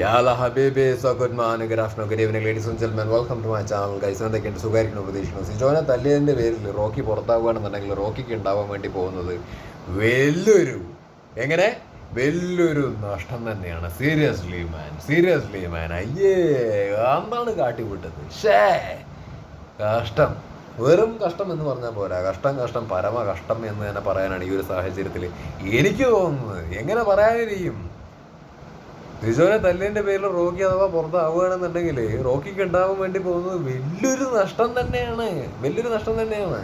യാല ഹബീബി so good morning good afternoon good evening ladies and gentlemen welcome to my channel guys എന്തൊക്കെയുണ്ട്? സുഖമായിരിക്കുന്നു പ്രതീക്ഷിക്കുന്നു. സിജോനെ തല്ലിയതിന്റെ പേരിൽ റോക്കി പുറത്താവുകയാണെന്നുണ്ടെങ്കിൽ റോക്കിക്ക് ഉണ്ടാവാൻ വേണ്ടി പോകുന്നത് വലിയൊരു എങ്ങനെ? വലിയൊരു നഷ്ടം തന്നെയാണ്. സീരിയസ്ലി മാൻ സീരിയസ്ലി മാൻ അയ്യേ എന്താണ് കാട്ടിവിട്ടത്? ഷേ കഷ്ടം. വെറും കഷ്ടം എന്ന് പറഞ്ഞാൽ പോരാ. കഷ്ടം കഷ്ടം പരമ കഷ്ടം എന്ന് തന്നെ പറയാനാണ് ഈ ഒരു സാഹചര്യത്തിൽ എനിക്ക് തോന്നുന്നത്. എങ്ങനെ പറയാനിരിക്കും റിജോനെ തല്ലിന്റെ പേരിൽ റോക്കി അഥവാ പുറത്താവുകയാണെന്നുണ്ടെങ്കിൽ റോക്കിക്ക് ഉണ്ടാവാൻ വേണ്ടി പോകുന്നത് വലിയൊരു നഷ്ടം തന്നെയാണ്. വലിയൊരു നഷ്ടം തന്നെയാണ്.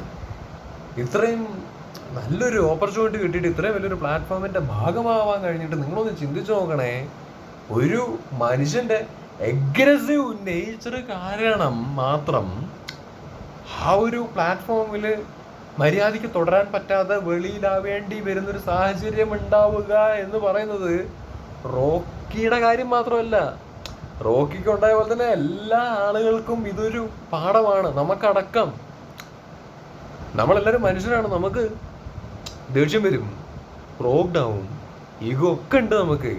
ഇത്രയും നല്ലൊരു ഓപ്പർച്യൂണിറ്റി കിട്ടിയിട്ട് ഇത്രയും വലിയൊരു പ്ലാറ്റ്ഫോമിന്റെ ഭാഗമാവാൻ കഴിഞ്ഞിട്ട് നിങ്ങളൊന്ന് ചിന്തിച്ചു നോക്കണേ. ഒരു മനുഷ്യന്റെ എഗ്രസീവ് നേച്ചർ കാരണം മാത്രം ആ ഒരു പ്ലാറ്റ്ഫോമിൽ മര്യാദയ്ക്ക് തുടരാൻ പറ്റാതെ വെളിയിലാവേണ്ടി വരുന്നൊരു സാഹചര്യം ഉണ്ടാവുക എന്ന് പറയുന്നത് റോക്കിയുടെ കാര്യം മാത്രമല്ല റോക്കിക്ക് ഉണ്ടായ പോലെ തന്നെ എല്ലാ ആളുകൾക്കും ഇതൊരു പാഠമാണ് നമുക്കടക്കം. നമ്മളെല്ലാവരും മനുഷ്യരാണ് നമുക്ക് ദേഷ്യം വരും റോക്ഡ് ആവും ഈഗോ ഒക്കെ ഉണ്ട് നമുക്ക്.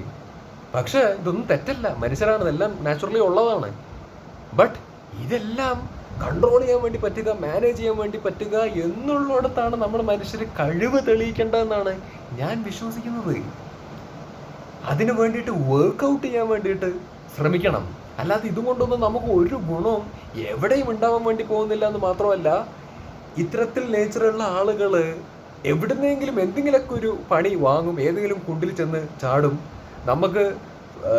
പക്ഷേ ഇതൊന്നും തെറ്റല്ല മനുഷ്യരാണ് ഇതെല്ലാം നാച്ചുറലി ഉള്ളതാണ്. ബട്ട് ഇതെല്ലാം കൺട്രോൾ ചെയ്യാൻ വേണ്ടി പറ്റുക മാനേജ് ചെയ്യാൻ വേണ്ടി പറ്റുക എന്നുള്ളിടത്താണ് നമ്മൾ മനുഷ്യർ കഴിവ് തെളിയിക്കേണ്ടതെന്നാണ് ഞാൻ വിശ്വസിക്കുന്നത്. അതിനു വേണ്ടിയിട്ട് വർക്കൗട്ട് ചെയ്യാൻ വേണ്ടിയിട്ട് ശ്രമിക്കണം. അല്ലാതെ ഇതുകൊണ്ടൊന്നും നമുക്ക് ഒരു ഗുണവും എവിടെയും ഉണ്ടാവാൻ വേണ്ടി പോകുന്നില്ല എന്ന് മാത്രമല്ല ഇത്തരത്തിൽ നേച്ചറുള്ള ആളുകൾ എവിടുന്നെങ്കിലും എന്തെങ്കിലുമൊക്കെ ഒരു പണി വാങ്ങും ഏതെങ്കിലും കുണ്ടിൽ ചെന്ന് ചാടും. നമുക്ക്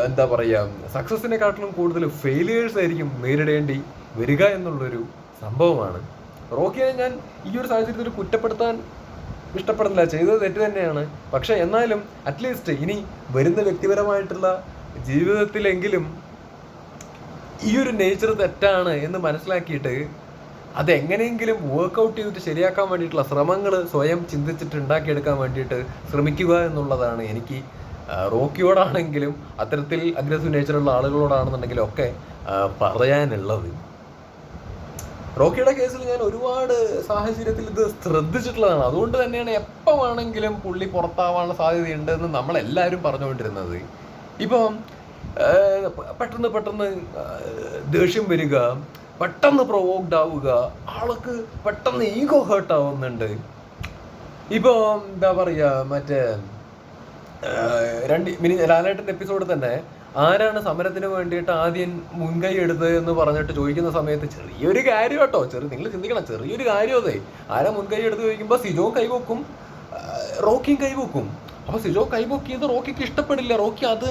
എന്താ പറയുക സക്സസിനെക്കാട്ടിലും കൂടുതൽ ഫെയിലിയേഴ്സ് ആയിരിക്കും നേരിടേണ്ടി വരിക എന്നുള്ളൊരു സംഭവമാണ്. റോക്കിയെ ഞാൻ ഈ ഒരു സാഹചര്യത്തിൽ കുറ്റപ്പെടുത്താൻ ഇഷ്ടപ്പെടുന്നില്ല ചെയ്തത് തെറ്റ് തന്നെയാണ്. പക്ഷെ എന്നാലും അറ്റ്ലീസ്റ്റ് ഇനി വരുന്ന വ്യക്തിപരമായിട്ടുള്ള ജീവിതത്തിലെങ്കിലും ഈ ഒരു നേച്ചർ തെറ്റാണ് എന്ന് മനസ്സിലാക്കിയിട്ട് അതെങ്ങനെയെങ്കിലും വർക്കൗട്ട് ചെയ്തിട്ട് ശരിയാക്കാൻ വേണ്ടിയിട്ടുള്ള ശ്രമങ്ങൾ സ്വയം ചിന്തിച്ചിട്ട് ഉണ്ടാക്കിയെടുക്കാൻ വേണ്ടിയിട്ട് ശ്രമിക്കുക എന്നുള്ളതാണ് എനിക്ക് റോക്കിയോടാണെങ്കിലും അത്തരത്തിൽ അഗ്രസീവ് നേച്ചറുള്ള ആളുകളോടാണെന്നുണ്ടെങ്കിലും ഒക്കെ പറയാനുള്ളത്. റോക്കിയുടെ കേസിൽ ഞാൻ ഒരുപാട് സാഹചര്യത്തിൽ ഇത് ശ്രദ്ധിച്ചിട്ടുള്ളതാണ്. അതുകൊണ്ട് തന്നെയാണ് എപ്പോൾ വേണമെങ്കിലും പുള്ളി പുറത്താവാനുള്ള സാധ്യതയുണ്ട് എന്ന് നമ്മളെല്ലാവരും പറഞ്ഞുകൊണ്ടിരുന്നത്. ഇപ്പം പെട്ടെന്ന് പെട്ടെന്ന് ദേഷ്യം വരിക പെട്ടെന്ന് പ്രൊവോക്ഡ് ആവുക ആൾക്ക് പെട്ടെന്ന് ഈഗോ ഹേർട്ട് ആവുന്നുണ്ട്. ഇപ്പോൾ എന്താ പറയുക മറ്റേ രണ്ട് മിനി ലാലേട്ടന്റെ എപ്പിസോഡ് തന്നെ ആരാണ് സമരത്തിന് വേണ്ടിയിട്ട് ആദ്യം മുൻകൈ എടുത്തത് എന്ന് പറഞ്ഞിട്ട് ചോദിക്കുന്ന സമയത്ത് ചെറിയൊരു കാര്യം കേട്ടോ. ചെറിയ നിങ്ങൾ ചിന്തിക്കണം ചെറിയൊരു കാര്യം അതെ. ആരാ മുൻകൈ എടുത്ത് ചോദിക്കുമ്പോൾ സിജോ കൈവക്കും റോക്കിയും കൈവക്കും. അപ്പോൾ സിജോ കൈവക്കിയത് റോക്കിക്ക് ഇഷ്ടപ്പെടില്ല. റോക്കി അത്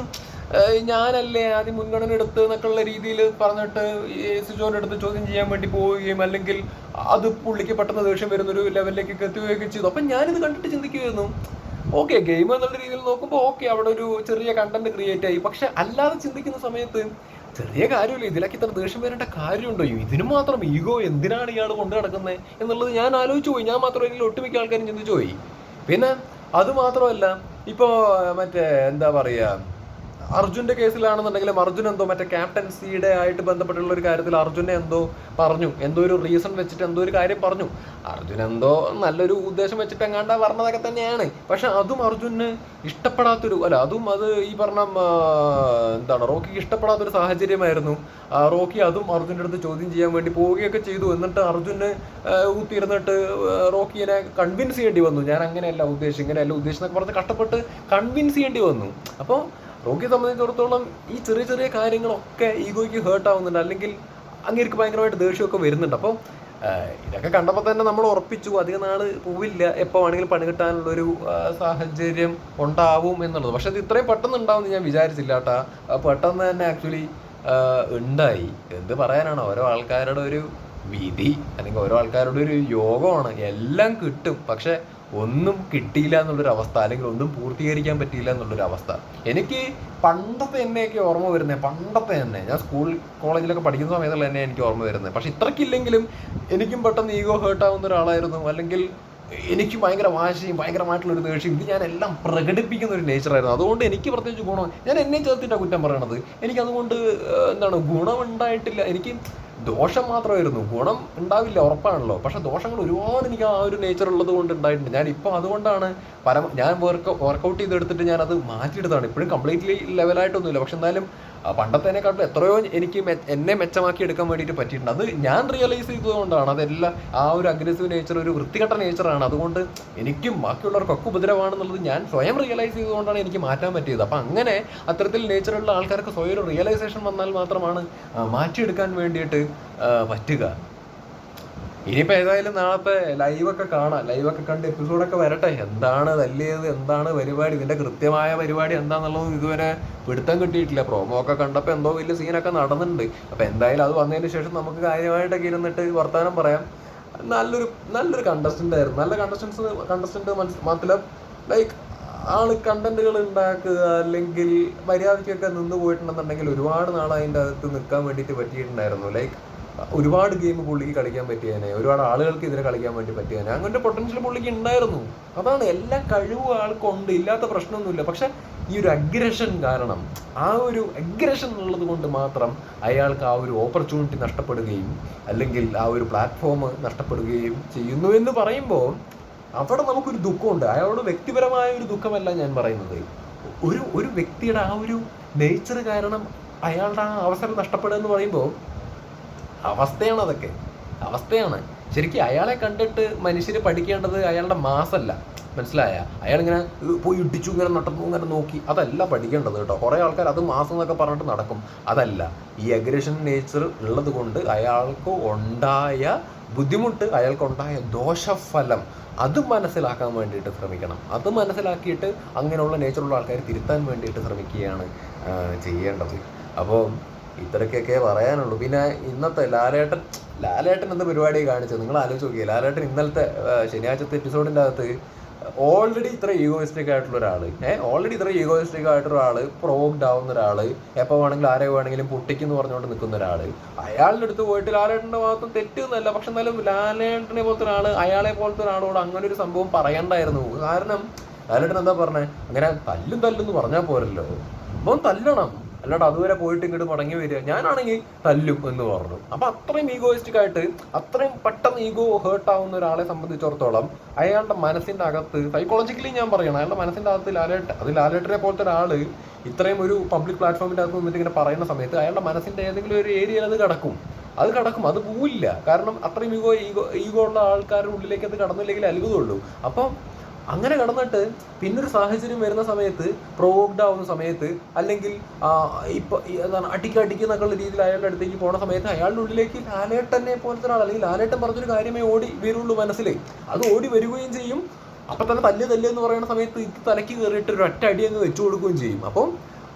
ഞാനല്ലേ ആദ്യം മുൻഗണന എടുത്ത് എന്നൊക്കെയുള്ള രീതിയിൽ പറഞ്ഞിട്ട് ഈ സിജോന്റെ അടുത്ത് ചോദ്യം ചെയ്യാൻ വേണ്ടി പോവുകയും അല്ലെങ്കിൽ അത് പുള്ളിക്ക് പെട്ടെന്ന് ദേഷ്യം വരുന്നൊരു ലെവലിലേക്ക് എത്തുകയൊക്കെ ചെയ്തു. അപ്പം ഞാനിത് കണ്ടിട്ട് ചിന്തിക്കുകയായിരുന്നു. ഓക്കെ ഗെയിം എന്നുള്ള രീതിയിൽ നോക്കുമ്പോൾ ഓക്കെ അവിടെ ഒരു ചെറിയ കണ്ടന്റ് ക്രിയേറ്റ് ആയി. പക്ഷെ അല്ലാതെ ചിന്തിക്കുന്ന സമയത്ത് ചെറിയ കാര്യമില്ല. ഇതിലൊക്കെ ഇത്ര ദേഷ്യം വരേണ്ട കാര്യമുണ്ടോ? ഇതിനു മാത്രം ഈഗോ എന്തിനാണ് ഇയാൾ കൊണ്ടു നടക്കുന്നത് എന്നുള്ളത് ഞാൻ ആലോചിച്ചു പോയി. ഞാൻ മാത്രം ഇതിൽ ഒട്ടുമിക്ക ആൾക്കാരും ചിന്തിച്ചു പോയി. പിന്നെ അത് മാത്രമല്ല ഇപ്പോൾ മറ്റേ എന്താ പറയുക അർജുന്റെ കേസിലാണെന്നുണ്ടെങ്കിലും അർജുൻ എന്തോ മറ്റേ ക്യാപ്റ്റൻസിയുടെ ആയിട്ട് ബന്ധപ്പെട്ടുള്ള ഒരു കാര്യത്തിൽ അർജുനെ എന്തോ പറഞ്ഞു. എന്തോ ഒരു റീസൺ വെച്ചിട്ട് എന്തോ ഒരു കാര്യം പറഞ്ഞു. അർജുൻ എന്തോ നല്ലൊരു ഉദ്ദേശം വെച്ചിട്ട് എങ്ങാണ്ടാ പറഞ്ഞതൊക്കെ തന്നെയാണ്. പക്ഷെ അതും അർജുന് ഇഷ്ടപ്പെടാത്തൊരു അല്ല അതും അത് ഈ പറഞ്ഞ എന്താണ് റോക്കിക്ക് ഇഷ്ടപ്പെടാത്തൊരു സാഹചര്യമായിരുന്നു. റോക്കി അതും അർജുന്റെ അടുത്ത് ചോദ്യം ചെയ്യാൻ വേണ്ടി പോവുകയൊക്കെ ചെയ്തു. എന്നിട്ട് അർജുന് ഊത്തിയിരുന്നിട്ട് ആ, റോക്കിയെ കൺവിൻസ് ചെയ്യേണ്ടി വന്നു. ഞാൻ അങ്ങനെയല്ല ഉദ്ദേശം ഇങ്ങനെയല്ല ഉദ്ദേശം എന്നൊക്കെ പറഞ്ഞ് കഷ്ടപ്പെട്ട് കൺവിൻസ് ചെയ്യേണ്ടി വന്നു. അപ്പോൾ റോക്കിയെ സംബന്ധിച്ചിടത്തോളം ഈ ചെറിയ ചെറിയ കാര്യങ്ങളൊക്കെ ഈഗോയ്ക്ക് ഹേർട്ട് ആവുന്നുണ്ട് അല്ലെങ്കിൽ അങ്ങേർക്ക് ഭയങ്കരമായിട്ട് ദേഷ്യമൊക്കെ വരുന്നുണ്ട്. അപ്പോൾ ഇതൊക്കെ കണ്ടപ്പോൾ തന്നെ നമ്മൾ ഉറപ്പിച്ചു. അധികം നാൾ പോവില്ല. എപ്പോൾ വേണമെങ്കിലും പണി കിട്ടാനുള്ളൊരു സാഹചര്യം ഉണ്ടാവും എന്നുള്ളത്. പക്ഷെ അത് ഇത്രയും പെട്ടെന്ന് ഉണ്ടാവും ഞാൻ വിചാരിച്ചില്ല കേട്ടാ. പെട്ടെന്ന് തന്നെ ആക്ച്വലി ഉണ്ടായി. എന്ത് പറയാനാണ്? ഓരോ ആൾക്കാരുടെ ഒരു വിധി അല്ലെങ്കിൽ ഓരോ ആൾക്കാരുടെ ഒരു യോഗമാണ്. എല്ലാം കിട്ടും. പക്ഷെ ഒന്നും കിട്ടിയില്ല എന്നുള്ളൊരു അവസ്ഥ അല്ലെങ്കിൽ ഒന്നും പൂർത്തീകരിക്കാൻ പറ്റിയില്ല എന്നുള്ളൊരു അവസ്ഥ. എനിക്ക് പണ്ടത്തെ എന്നെയൊക്കെ ഓർമ്മ വരുന്നത് പണ്ടത്തെ തന്നെ ഞാൻ സ്കൂൾ കോളേജിലൊക്കെ പഠിക്കുന്ന സമയത്തുള്ള എന്നെ എനിക്ക് ഓർമ്മ വരുന്നത്. പക്ഷെ ഇത്രക്കില്ലെങ്കിലും എനിക്കും പെട്ടെന്ന് ഈഗോ ഹേർട്ടാവുന്ന ഒരാളായിരുന്നു. അല്ലെങ്കിൽ എനിക്ക് ഭയങ്കര വാശിയും ഭയങ്കരമായിട്ടുള്ള ഒരു ദേഷ്യം. ഇത് ഞാൻ എല്ലാം പ്രകടിപ്പിക്കുന്ന ഒരു നേച്ചറായിരുന്നു അതുകൊണ്ട് എനിക്ക് പ്രത്യേകിച്ച് ഗുണം ഞാൻ എന്നെ ചേർത്തിട്ടാണ് കുറ്റം പറയണത്. എനിക്ക് അതുകൊണ്ട് എന്താണ് ഗുണമുണ്ടായിട്ടില്ല എനിക്ക് ദോഷം മാത്രമായിരുന്നു. ഗുണം ഉണ്ടാവില്ല ഉറപ്പാണല്ലോ. പക്ഷെ ദോഷങ്ങൾ ഒരുപാട് എനിക്ക് ആ ഒരു നേച്ചർ ഉള്ളത് കൊണ്ട് ഉണ്ടായിട്ടുണ്ട്. ഞാൻ ഇപ്പോൾ അതുകൊണ്ടാണ് പരമ ഞാൻ വർക്ക് വർക്കൗട്ട് ചെയ്തെടുത്തിട്ട് ഞാൻ അത് മാറ്റിയെടുത്താണ് ഇപ്പോഴും കംപ്ലീറ്റ്ലി ലെവലായിട്ടൊന്നുമില്ല പക്ഷെ എന്നാലും ആ പണ്ടത്തേനെക്കാട്ടും എത്രയോ എനിക്ക് എന്നെ മെച്ചമാക്കി എടുക്കാൻ വേണ്ടിയിട്ട് പറ്റിയിട്ടുണ്ട്. അത് ഞാൻ റിയലൈസ് ചെയ്തതുകൊണ്ടാണ്. അതെല്ലാം ആ ഒരു അഗ്രസീവ് നേച്ചർ ഒരു വൃത്തികെട്ട നേച്ചറാണ് അതുകൊണ്ട് എനിക്കും ബാക്കിയുള്ളവർക്കൊക്കെ ഉപദ്രവമാണെന്നുള്ളത് ഞാൻ സ്വയം റിയലൈസ് ചെയ്തുകൊണ്ടാണ് എനിക്ക് മാറ്റാൻ പറ്റിയത്. അപ്പം അങ്ങനെ അത്തരത്തിൽ നേച്ചറുള്ള ആൾക്കാർക്ക് സ്വയം ഒരു റിയലൈസേഷൻ വന്നാൽ മാത്രമാണ് മാറ്റിയെടുക്കാൻ വേണ്ടിയിട്ട് പറ്റുക. ഇനിയിപ്പോൾ ഏതായാലും നാളത്തെ ലൈവൊക്കെ കാണാം. ലൈവൊക്കെ കണ്ട് എപ്പിസോഡൊക്കെ വരട്ടെ. എന്താണ് തല്ലിയത്? എന്താണ് പരിപാടി? ഇതിന്റെ കൃത്യമായ പരിപാടി എന്താണെന്നുള്ളത് ഇതുവരെ പിടുത്തം കിട്ടിയിട്ടില്ല. പ്രോമോ ഒക്കെ കണ്ടപ്പോൾ എന്തോ വലിയ സീനൊക്കെ നടന്നിട്ടുണ്ട്. അപ്പോൾ എന്തായാലും അത് വന്നതിന് ശേഷം നമുക്ക് കാര്യമായിട്ടൊക്കെ ഇരുന്നിട്ട് വർത്തമാനം പറയാം. നല്ലൊരു നല്ലൊരു കണ്ടസ്റ്റന്റ് ആയിരുന്നു. നല്ല കണ്ടസ്റ്റൻസ് കണ്ടസ്റ്റന്റ് മാത്രം ലൈക്ക് ആൾ കണ്ടന്റുകൾ ഉണ്ടാക്കുക അല്ലെങ്കിൽ മര്യാദയ്ക്കൊക്കെ നിന്ന് പോയിട്ടുണ്ടെന്നുണ്ടെങ്കിൽ ഒരുപാട് നാൾ അതിന്റെ അകത്ത് നിൽക്കാൻ വേണ്ടിയിട്ട് പറ്റിയിട്ടുണ്ടായിരുന്നു. ലൈക്ക് ഒരുപാട് ഗെയിം പുള്ളിക്ക് കളിക്കാൻ പറ്റിയേനെ. ഒരുപാട് ആളുകൾക്ക് ഇതിനെ കളിക്കാൻ വേണ്ടി പറ്റിയേനെ. അങ്ങനത്തെ പൊട്ടൻഷ്യൽ പുള്ളിക്ക് ഉണ്ടായിരുന്നു. അതാണ് എല്ലാ കഴിവും ആൾക്കുണ്ട്. ഇല്ലാത്ത പ്രശ്നമൊന്നുമില്ല. പക്ഷെ ഈ ഒരു അഗ്രഷൻ കാരണം ആ ഒരു അഗ്രഷൻ ഉള്ളത് കൊണ്ട് മാത്രം അയാൾക്ക് ആ ഒരു ഓപ്പർച്യൂണിറ്റി നഷ്ടപ്പെടുകയും അല്ലെങ്കിൽ ആ ഒരു പ്ലാറ്റ്ഫോം നഷ്ടപ്പെടുകയും ചെയ്യുന്നു എന്ന് പറയുമ്പോൾ അവിടെ നമുക്കൊരു ദുഃഖമുണ്ട്. അയാളോട് വ്യക്തിപരമായ ഒരു ദുഃഖമല്ല ഞാൻ പറയുന്നത്. ഒരു ഒരു വ്യക്തിയുടെ ആ ഒരു നേച്ചർ കാരണം അയാളുടെ ആ അവസരം നഷ്ടപ്പെടുക എന്ന് പറയുമ്പോൾ അവസ്ഥയാണ് അതൊക്കെ. അവസ്ഥയാണ്. ശരിക്കും അയാളെ കണ്ടിട്ട് മനുഷ്യർ പഠിക്കേണ്ടത് അയാളുടെ മാസല്ല. മനസ്സിലായ? അയാളിങ്ങനെ പോയി ഇടിച്ചു ഇങ്ങനെ നടന്നു ഇങ്ങനെ നോക്കി. അതല്ല പഠിക്കേണ്ടത് കേട്ടോ. കുറേ ആൾക്കാർ അത് മാസം എന്നൊക്കെ പറഞ്ഞിട്ട് നടക്കും. അതല്ല. ഈ അഗ്രഷൻ നേച്ചർ ഉള്ളത് കൊണ്ട് അയാൾക്ക് ഉണ്ടായ ബുദ്ധിമുട്ട് അയാൾക്കുണ്ടായ ദോഷഫലം അത് മനസ്സിലാക്കാൻ വേണ്ടിയിട്ട് ശ്രമിക്കണം. അത് മനസ്സിലാക്കിയിട്ട് അങ്ങനെയുള്ള നേച്ചറുള്ള ആൾക്കാർ തിരുത്താൻ വേണ്ടിയിട്ട് ശ്രമിക്കുകയാണ് ചെയ്യേണ്ടത്. അപ്പോൾ ഇത്രയ്ക്കൊക്കെ പറയാനുള്ളൂ. പിന്നെ ഇന്നത്തെ ലാലേട്ടൻ ലാലേട്ടൻ എന്ത് പരിപാടി കാണിച്ചത്? നിങ്ങൾ ആലോചിച്ച് നോക്കിയ ലാലേട്ടൻ ഇന്നലത്തെ ശനിയാഴ്ചത്തെ എപ്പിസോഡിന്റെ അകത്ത് ഓൾറെഡി ഇത്ര ഈഗോയിസ്റ്റിക് ആയിട്ടുള്ള ഒരാൾ ഏഹ് ഓൾറെഡി ഇത്ര ഈഗോയിസ്റ്റിക് ആയിട്ടുള്ള ഒരാൾ പ്രോഗ്ഡ് ആവുന്ന ഒരാൾ എപ്പോൾ വേണമെങ്കിലും ആരെ വേണമെങ്കിലും പൊട്ടിക്കുന്നു പറഞ്ഞുകൊണ്ട് നിൽക്കുന്ന ഒരാൾ അയാളുടെ അടുത്ത് പോയിട്ട് ലാലേട്ടന്റെ മാത്രം തെറ്റൊന്നുമല്ല പക്ഷെ എന്നാലും ലാലേട്ടനെ പോലത്തെ ഒരാൾ അയാളെ പോലത്തെ ഒരാളോട് അങ്ങനെ ഒരു സംഭവം പറയണ്ടായിരുന്നു. കാരണം ലാലേട്ടൻ എന്താ പറഞ്ഞത് അങ്ങനെ തല്ലും തല്ലും എന്ന് പറഞ്ഞാൽ പോരല്ലോ. അപ്പം തല്ലണം. അല്ലാണ്ട് അതുവരെ പോയിട്ട് ഇങ്ങോട്ട് മടങ്ങി വരിക. ഞാനാണെങ്കിൽ തല്ലും എന്ന് പറഞ്ഞു. അപ്പൊ അത്രയും ഈഗോയിസ്റ്റിക് ആയിട്ട് അത്രയും പെട്ടെന്ന് ഈഗോ ഹേർട്ട് ആവുന്ന ഒരാളെ സംബന്ധിച്ചിടത്തോളം അയാളുടെ മനസ്സിന്റെ അകത്ത് സൈക്കോളജിക്കലി ഞാൻ പറയണം അയാളുടെ മനസ്സിന്റെ അകത്ത് ലാലേട്ട് അത് ലാലേട്ടനെ പോലത്തെ ഒരാൾ ഇത്രയും ഒരു പബ്ലിക് പ്ലാറ്റ്ഫോമിന്റെ അകത്ത് നിന്നിട്ട് ഇങ്ങനെ പറയുന്ന സമയത്ത് അയാളുടെ മനസ്സിന്റെ ഏതെങ്കിലും ഒരു ഏരിയയിൽ അത് കിടക്കും. അത് കിടക്കും. അത് പോവില്ല. കാരണം അത്രയും ഈഗോ ഈഗോ ഈഗോ ഉള്ള ആൾക്കാരുടെ ഉള്ളിലേക്ക് അത് കടന്നില്ലെങ്കിൽ അത്ഭുതമുള്ളൂ. അപ്പം അങ്ങനെ കടന്നിട്ട് പിന്നൊരു സാഹചര്യം വരുന്ന സമയത്ത് പ്രൊവോക്ഡ് ആവുന്ന സമയത്ത് അല്ലെങ്കിൽ ഇപ്പൊ എന്താണ് അടിക്ക് എന്നൊക്കെയുള്ള രീതിയിൽ അയാളുടെ അടുത്തേക്ക് പോണ സമയത്ത് അയാളുടെ ഉള്ളിലേക്ക് ലാലേട്ടനെ പോലത്തെ ഒരാൾ അല്ലെങ്കിൽ ലാലേട്ടൻ പറഞ്ഞൊരു കാര്യമേ ഓടി വരുള്ളൂ മനസ്സിൽ അത് ഓടി വരികയും ചെയ്യും. അപ്പൊ തന്നെ തല്ല് തല്ല് എന്ന് പറയുന്ന സമയത്ത് ഇത് തലയ്ക്ക് കയറിയിട്ട് ഒരു ഒറ്റ അടി അങ്ങ് വെച്ചു കൊടുക്കുകയും ചെയ്യും. അപ്പം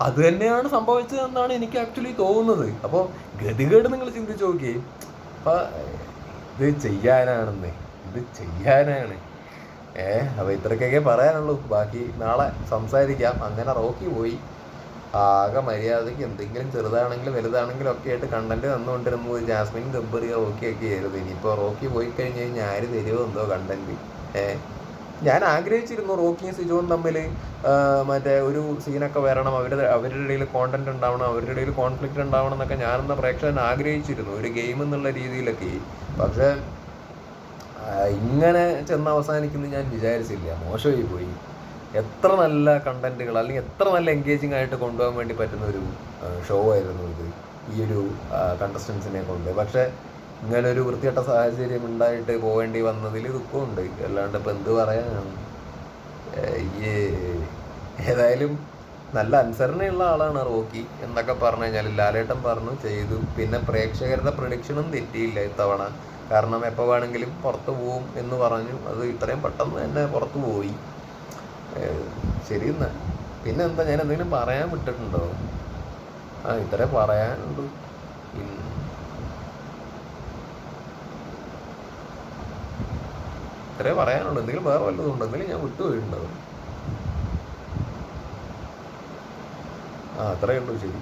അത് തന്നെയാണ് സംഭവിച്ചതെന്നാണ് എനിക്ക് ആക്ച്വലി തോന്നുന്നത്. അപ്പോൾ ഗതികേട് നിങ്ങൾ ചിന്തിച്ചു നോക്കിയേ. അപ്പൊ ഇത് ചെയ്യാനാണെന്ന്. ഇത് ചെയ്യാനാണ്. ഏ അപ്പൊ ഇത്രക്കൊക്കെ പറയാനുള്ളൂ. ബാക്കി നാളെ സംസാരിക്കാം. അങ്ങനെ റോക്കി പോയി. ആകെ മര്യാദയ്ക്ക് എന്തെങ്കിലും ചെറുതാണെങ്കിലും വലുതാണെങ്കിലും ഒക്കെ ആയിട്ട് കണ്ടന്റ് തന്നുകൊണ്ടിരുന്നത് ജാസ്മിൻ ഗബ്ബറി റോക്കി ഒക്കെ ആയിരുന്നു. ഇനിയിപ്പോൾ റോക്കി പോയി കഴിഞ്ഞ് കഴിഞ്ഞാൽ ആര് തരുമോ എന്തോ കണ്ടന്റ് ഏ ഞാൻ ആഗ്രഹിച്ചിരുന്നു റോക്കിയും സിജോവും തമ്മിൽ മറ്റേ ഒരു സീനൊക്കെ വരണം. അവരുടെ അവരുടെ ഇടയിൽ കോണ്ടന്റ് ഉണ്ടാവണം അവരുടെ ഇടയിൽ കോൺഫ്ലിക്റ്റ് ഉണ്ടാവണം എന്നൊക്കെ ഞാനെന്ന പ്രേക്ഷകൻ ആഗ്രഹിച്ചിരുന്നു. ഒരു ഗെയിം എന്നുള്ള രീതിയിലൊക്കെ. പക്ഷേ ഇങ്ങനെ ചെന്ന് അവസാനിക്കുന്നത് ഞാൻ വിചാരിച്ചില്ല. മോശമായി പോയി. എത്ര നല്ല കണ്ടന്റുകൾ അല്ലെങ്കിൽ എത്ര നല്ല എൻഗേജിങ് ആയിട്ട് കൊണ്ടുപോകാൻ വേണ്ടി പറ്റുന്ന ഒരു ഷോ ആയിരുന്നു ഇത്. ഈ ഒരു കണ്ടസ്റ്റൻസിനെ കൊണ്ട്. പക്ഷേ ഇങ്ങനെ ഒരു വൃത്തികെട്ട സാഹചര്യം ഉണ്ടായിട്ട് പോകേണ്ടി വന്നതിൽ ദുഃഖമുണ്ട്. അല്ലാണ്ട് ഇപ്പം എന്ത് പറയാനാണ്? ഏയ്യേ. ഏതായാലും നല്ല അനുസരണയുള്ള ആളാണ് റോക്കി എന്നൊക്കെ പറഞ്ഞു കഴിഞ്ഞാൽ ലാലേട്ടൻ പറഞ്ഞു ചെയ്തു. പിന്നെ പ്രേക്ഷകരുടെ പ്രഡിക്ഷനും തെറ്റിയില്ല ഇത്തവണ. കാരണം എപ്പോൾ വേണമെങ്കിലും പുറത്തു പോവും എന്ന് പറഞ്ഞു. അത് ഇത്രയും പെട്ടെന്ന് തന്നെ പുറത്ത് പോയി. ശരി എന്നാ. പിന്നെ എന്താ ഞാൻ എന്തെങ്കിലും പറയാൻ വിട്ടിട്ടുണ്ടോ? ആ ഇത്രേ പറയാനുണ്ട് ഇത്രേ പറയാനുള്ളൂ. എന്തെങ്കിലും വേറെ വല്ലതും ഉണ്ടോ? എന്തെങ്കിലും ഞാൻ വിട്ടുപോയിട്ടുണ്ടോ ആ അത്രയേ ഉള്ളൂ. ശരി.